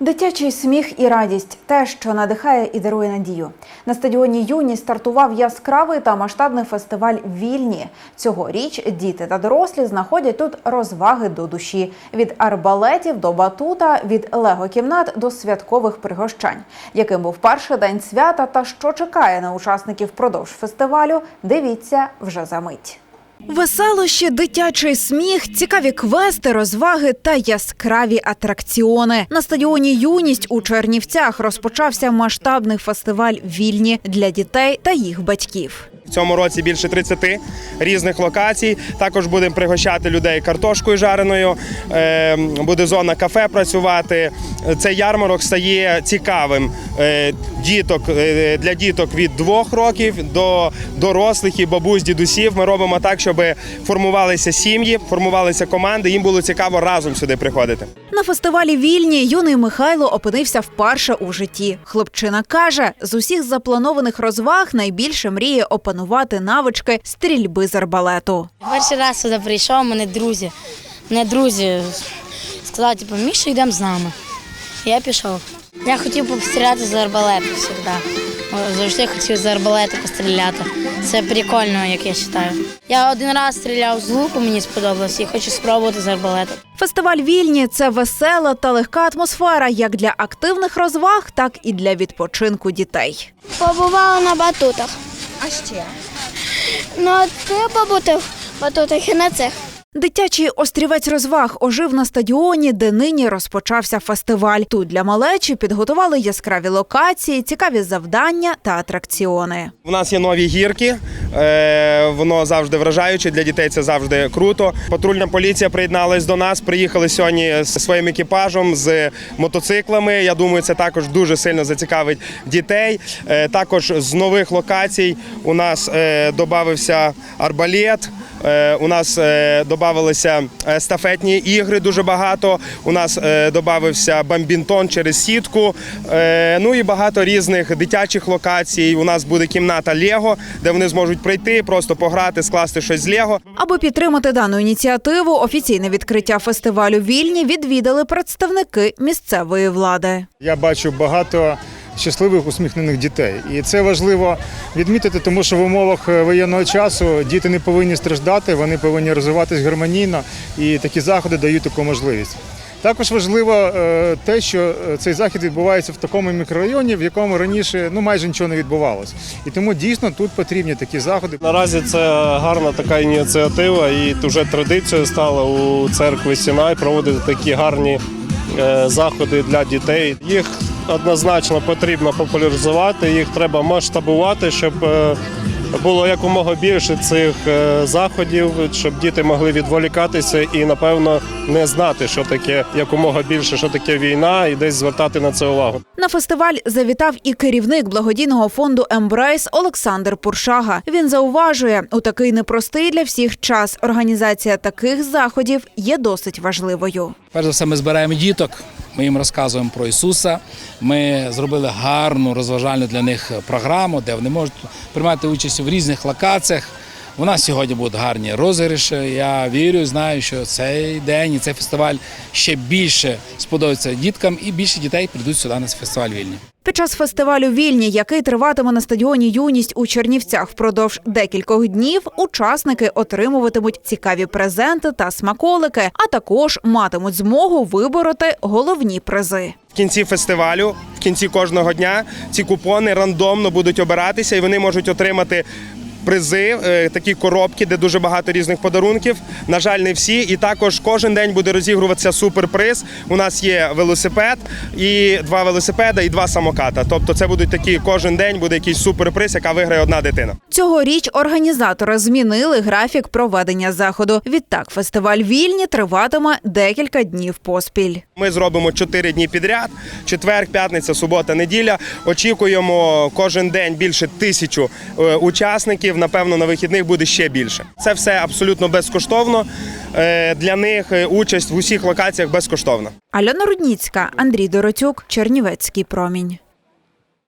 Дитячий сміх і радість те, що надихає і дарує надію. На стадіоні Юні стартував яскравий та масштабний фестиваль Вільні. Цьогоріч діти та дорослі знаходять тут розваги до душі від арбалетів до батута, від лего-кімнат до святкових пригощань. Яким був перший день свята та що чекає на учасників впродовж фестивалю, дивіться вже за мить. Веселощі, дитячий сміх, цікаві квести, розваги та яскраві атракціони. На стадіоні Юність у Чернівцях розпочався масштабний фестиваль Вільні для дітей та їх батьків. В цьому році більше 30 різних локацій. Також будемо пригощати людей картошкою жареною. е, Буде зона кафе працювати. Цей ярмарок стає цікавим е, діток е, для діток від двох років до дорослих і бабусь, дідусів. Ми робимо так, щоб формувалися сім'ї, формувалися команди. Їм було цікаво разом сюди приходити. На фестивалі Вільні юний Михайло опинився вперше у житті. Хлопчина каже, з усіх запланованих розваг найбільше мріє опанувати навички стрільби з арбалету. Перший раз сюди прийшов, мене друзі. Мене друзі сказали, типу, Міша, йдемо з нами. Я пішов. Я хотів постріляти з арбалету завжди. Завжди хотів з арбалету постріляти. Це прикольно, як я вважаю. Я один раз стріляв з луку, мені сподобалось, і хочу спробувати з арбалету. Фестиваль Вільні це весела та легка атмосфера як для активних розваг, так і для відпочинку дітей. Побувала на батутах. А ще? На тих побутих батутах і на цих. Дитячий острівець розваг ожив на стадіоні, де нині розпочався фестиваль. Тут для малечі підготували яскраві локації, цікаві завдання та атракціони. У нас є нові гірки. е, Воно завжди вражаюче. Для дітей це завжди круто. Патрульна поліція приєдналась до нас. Приїхали сьогодні з своїм екіпажем з мотоциклами. Я думаю, це також дуже сильно зацікавить дітей. Е, Також з нових локацій у нас е, додався арбалет. У нас е, додавалися естафетні ігри дуже багато. У нас е, додався бамбінтон через сітку. Е, Ну і багато різних дитячих локацій. У нас буде кімната Лего, де вони зможуть прийти, просто пограти, скласти щось з Лего. Аби підтримати дану ініціативу, офіційне відкриття фестивалю Вільні відвідали представники місцевої влади. Я бачу багато щасливих усміхнених дітей, і це важливо відмітити, тому що в умовах е, воєнного часу діти не повинні страждати, вони повинні розвиватись гармонійно, і такі заходи дають таку можливість. Також важливо е, те, що е, цей захід відбувається в такому мікрорайоні, в якому раніше ну майже нічого не відбувалось. І тому дійсно тут потрібні такі заходи. Наразі це гарна така ініціатива, і вже традицією стало у церкві Сінай проводити такі гарні заходи для дітей. Їх однозначно потрібно популяризувати, їх треба масштабувати, щоб е, було якомога більше цих е, заходів, щоб діти могли відволікатися і, напевно, не знати, що таке якомога більше, що таке війна, і десь звертати на це увагу. На фестиваль завітав і керівник благодійного фонду Ембрейс Олександр Пуршага. Він зауважує, у такий непростий для всіх час організація таких заходів є досить важливою. Перш за все, ми збираємо діток. Ми їм розказуємо про Ісуса. Ми зробили гарну розважальну для них програму, де вони можуть приймати участь в різних локаціях. У нас сьогодні будуть гарні розіграші. Я вірю, знаю, що цей день і цей фестиваль ще більше сподобається діткам, і більше дітей прийдуть сюди на фестиваль вільні. Під час фестивалю Вільні, який триватиме на стадіоні Юність у Чернівцях впродовж декількох днів, учасники отримуватимуть цікаві презенти та смаколики, а також матимуть змогу вибороти головні призи. В кінці фестивалю, в кінці кожного дня, ці купони рандомно будуть обиратися, і вони можуть отримати. Призи, е, такі коробки, де дуже багато різних подарунків. На жаль, не всі. І також кожен день буде розігруватися суперприз. У нас є велосипед, і два велосипеда, і два самоката. Тобто, це будуть такі кожен день буде якийсь суперприз, яка виграє одна дитина. Цьогоріч організатори змінили графік проведення заходу. Відтак, фестиваль Вільні триватиме декілька днів поспіль. Ми зробимо чотири дні підряд: четвер, п'ятниця, субота, неділя. Очікуємо кожен день більше тисячу е, учасників. Напевно, на вихідних буде ще більше. Це все абсолютно безкоштовно. Е, Для них е, участь в усіх локаціях безкоштовна. Альона Рудніцька, Андрій Доротюк, Чернівецький промінь.